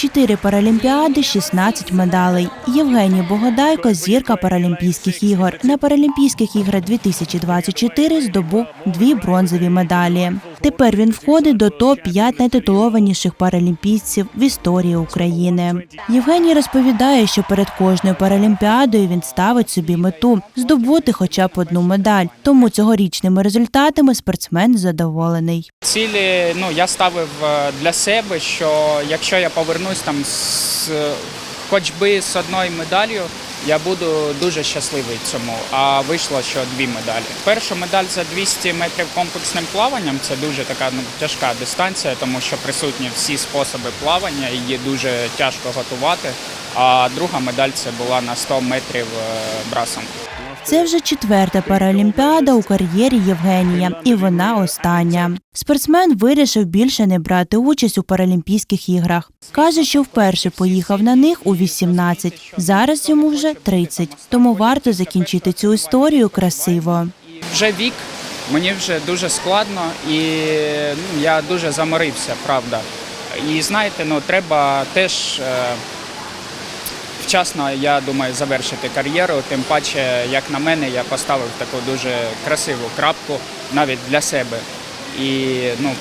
Чотири паралімпіади, 16 медалей. Євгеній Богодайко зірка Паралімпійських ігор. На Паралімпійських іграх 2024 здобув дві бронзові медалі. Тепер він входить до топ-5 найтитулованіших паралімпійців в історії України. Євгеній розповідає, що перед кожною паралімпіадою він ставить собі мету здобути хоча б одну медаль. Тому цьогорічними результатами спортсмен задоволений. Цілі ну я ставив е, для себе, що якщо я повернусь там з хоч би з одною медаллю, я буду дуже щасливий цьому. А вийшло, що дві медалі. Перша медаль за 200 метрів комплексним плаванням це дуже така ну тяжка дистанція, тому що присутні всі способи плавання, її дуже тяжко готувати. А друга медаль це була на 100 метрів е, брасом. Це вже четверта паралімпіада у кар'єрі Євгенія, і вона остання. Спортсмен вирішив більше не брати участь у Паралімпійських іграх. Каже, що вперше поїхав на них у 18. Зараз йому вже 30. Тому варто закінчити цю історію красиво. Вже вік, мені вже дуже складно і ну, я дуже заморився, правда. І знаєте, ну треба теж е, вчасно, я думаю, завершити кар'єру. Тим паче, як на мене, я поставив таку дуже красиву крапку навіть для себе. І ну,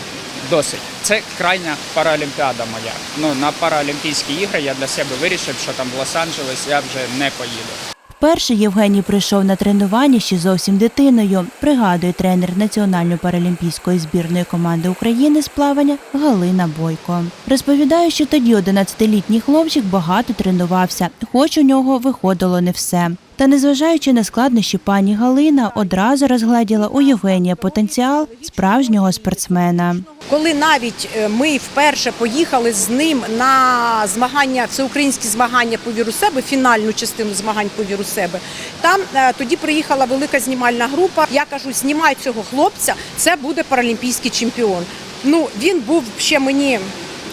досить. Це крайня паралімпіада моя. Ну, на Паралімпійські ігри я для себе вирішив, що там в Лос-Анджелес я вже не поїду. Вперше Євгеній прийшов на тренування ще зовсім дитиною, пригадує тренер Національної паралімпійської збірної команди України з плавання Галина Бойко. Розповідає, що тоді 11-літній хлопчик багато тренувався, хоч у нього виходило не все. Та незважаючи на складнощі, пані Галина одразу розгледіла у Євгенія потенціал справжнього спортсмена. Коли навіть е, ми вперше поїхали з ним на змагання, всеукраїнські змагання по віру себе, фінальну частину змагань по віру себе, там е, тоді приїхала велика знімальна група. Я кажу, знімай цього хлопця, це буде паралімпійський чемпіон. Ну він був ще мені.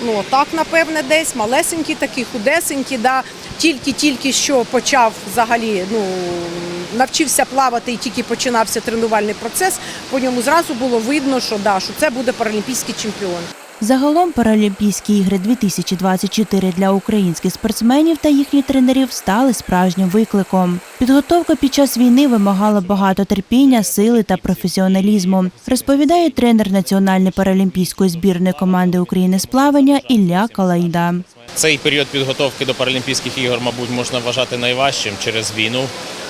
Ну так, напевне, десь малесенькі, такі худесенькі, да тільки-тільки що почав взагалі, ну навчився плавати і тільки починався тренувальний процес. По ньому зразу було видно, що да, що це буде паралімпійський чемпіон. Загалом Паралімпійські ігри 2024 для українських спортсменів та їхніх тренерів стали справжнім викликом. Підготовка під час війни вимагала багато терпіння, сили та професіоналізму, розповідає тренер Національної паралімпійської збірної команди України з плавання Ілля Калайда. Цей період підготовки до Паралімпійських ігор, мабуть, можна вважати найважчим через війну.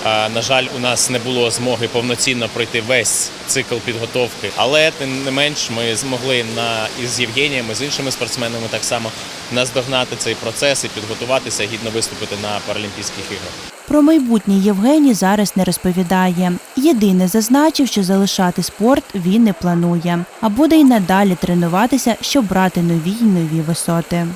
На жаль, у нас не було змоги повноцінно пройти весь цикл підготовки, але тим не менш ми змогли на із Євгенієм, і з іншими спортсменами так само наздогнати цей процес і підготуватися гідно виступити на Паралімпійських іграх. Про майбутнє Євгеній зараз не розповідає. Єдине зазначив, що залишати спорт він не планує, а буде й надалі тренуватися, щоб брати нові й нові висоти.